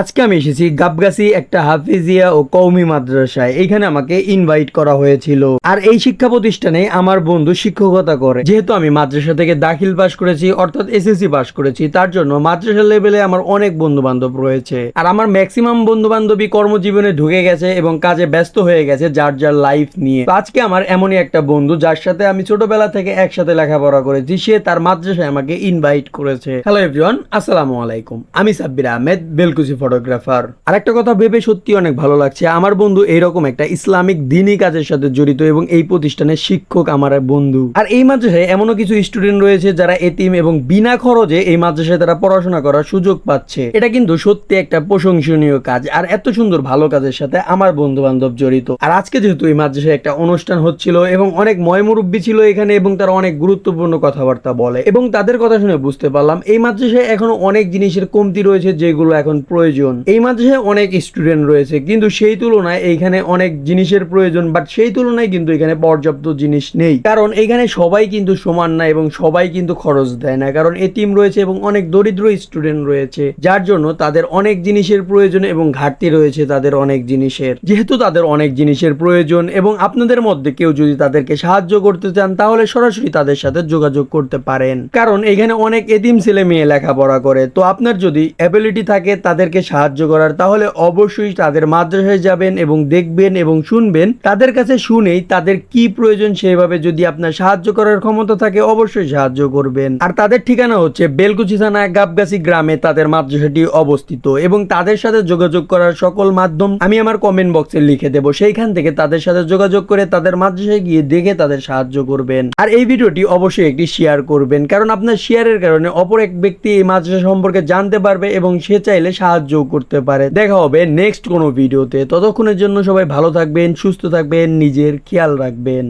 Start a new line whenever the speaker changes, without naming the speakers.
আজকে আমি এসেছি গাবগাছি একটা হাফিজিয়া ও কৌমি মাদ্রাসায়। এইখানে আমাকে ইনভাইট করা হয়েছিল। আর এই শিক্ষা প্রতিষ্ঠানে আমার বন্ধু শিক্ষকতা করে। যেহেতু আমি মাদ্রাসা থেকে দাখিল পাস করেছি, অর্থাৎ এসএসসি পাস করেছি, তার জন্য মাদ্রাসা লেভেলে আমার অনেক বন্ধু বান্ধব রয়েছে। আর আমার ম্যাক্সিমাম বন্ধু বান্ধবী কর্মজীবনে ঢুকে গেছে এবং কাজে ব্যস্ত হয়ে গেছে যার যার লাইফ নিয়ে। আজকে আমার এমনই একটা বন্ধু, যার সাথে আমি ছোটবেলা থেকে একসাথে লেখাপড়া করেছি, সে তার মাদ্রাসায় আমাকে ইনভাইট করেছে। হ্যালো এভরিওয়ান আসসালামু আলাইকুম। আমি সাব্বির আহমেদ, বেলকুচি ফটোগ্রাফার আর একটা কথা ভেবে সত্যি অনেক ভালো লাগছে, আমার বন্ধু এইরকম একটা ইসলামিক দিনই কাজের সাথে জড়িত এবং এই প্রতিষ্ঠানের শিক্ষক আমার বন্ধু। আর এই মাদ্রাসায় এমনও কিছু স্টুডেন্ট রয়েছে যারা এতিম এবং বিনা খরচে এই মাদ্রাসায় তারা পড়াশোনা করার সুযোগ পাচ্ছে। এটা কিন্তু সত্যি একটা প্রশংসনীয় কাজ, আর এত সুন্দর ভালো কাজের সাথে আমার বন্ধু বান্ধব জড়িত। আর আজকে যেহেতু এই মাদ্রাসায় একটা অনুষ্ঠান হচ্ছিল এবং অনেক ময়মুরব্বী ছিল এখানে এবং তারা অনেক গুরুত্বপূর্ণ কথাবার্তা বলে এবং তাদের কথা শুনে বুঝতে পারলাম, এই মাদ্রাসায় এখনও অনেক জিনিসের কমতি রয়েছে যেগুলো এখন প্রয়োজন। এই মাদ্রাসায় অনেক স্টুডেন্ট রয়েছে, কিন্তু সেই তুলনায় এইখানে অনেক জিনিসের প্রয়োজন বাট সেই তুলনায় কিন্তু এখানে পর্যাপ্ত জিনিস নেই। কারণ এখানে সবাই কিন্তু সমান না এবং সবাই কিন্তু খরচ দেয় না, কারণ এটিম রয়েছে এবং অনেক দরিদ্র স্টুডেন্ট রয়েছে, যার জন্য তাদের অনেক জিনিসের প্রয়োজন এবং ঘাটতি রয়েছে তাদের অনেক জিনিসের। যেহেতু তাদের অনেক জিনিসের প্রয়োজন এবং আপনাদের মধ্যে কেউ যদি তাদেরকে সাহায্য করতে চান, তাহলে সরাসরি তাদের সাথে যোগাযোগ করতে পারেন। কারণ এখানে অনেক এতিম ছেলে মেয়ে লেখাপড়া করে, তো আপনার যদি অ্যাবিলিটি থাকে তাদেরকে সাহায্য করার, তাহলে অবশ্যই তাদের মাদ্রাসায় যাবেন এবং দেখবেন এবং শুনবেন। তাদের কাছে শুনেই তাদের কি প্রয়োজন সেভাবে যদি আপনার সাহায্য করার ক্ষমতা থাকে, অবশ্যই সাহায্য করবেন। আর তাদের ঠিকানা হচ্ছে বেলকুচি থানা গাবগাছি গ্রামে তাদের মাদ্রাসাটি অবস্থিত এবং তাদের সাথে যোগাযোগ করার সকল মাধ্যম আমি আমার কমেন্ট বক্সে লিখে দেবো। সেইখান থেকে তাদের সাথে যোগাযোগ করে তাদের মাদ্রাসায় গিয়ে দেখে তাদের সাহায্য করবেন। আর এই ভিডিওটি অবশ্যই একটি শেয়ার করবেন, কারণ আপনার শেয়ারের কারণে অপর এক ব্যক্তি এই মাদ্রাসা সম্পর্কে জানতে পারবে এবং সে চাইলে সাহায্যও করতে পারে। দেখা হবে নেক্সট কোনো ভিডিওতে ততক্ষণের জন্য সবাই ভালো থাকবেন, সুস্থ থাকবেন, নিজের খেয়াল রাখবেন।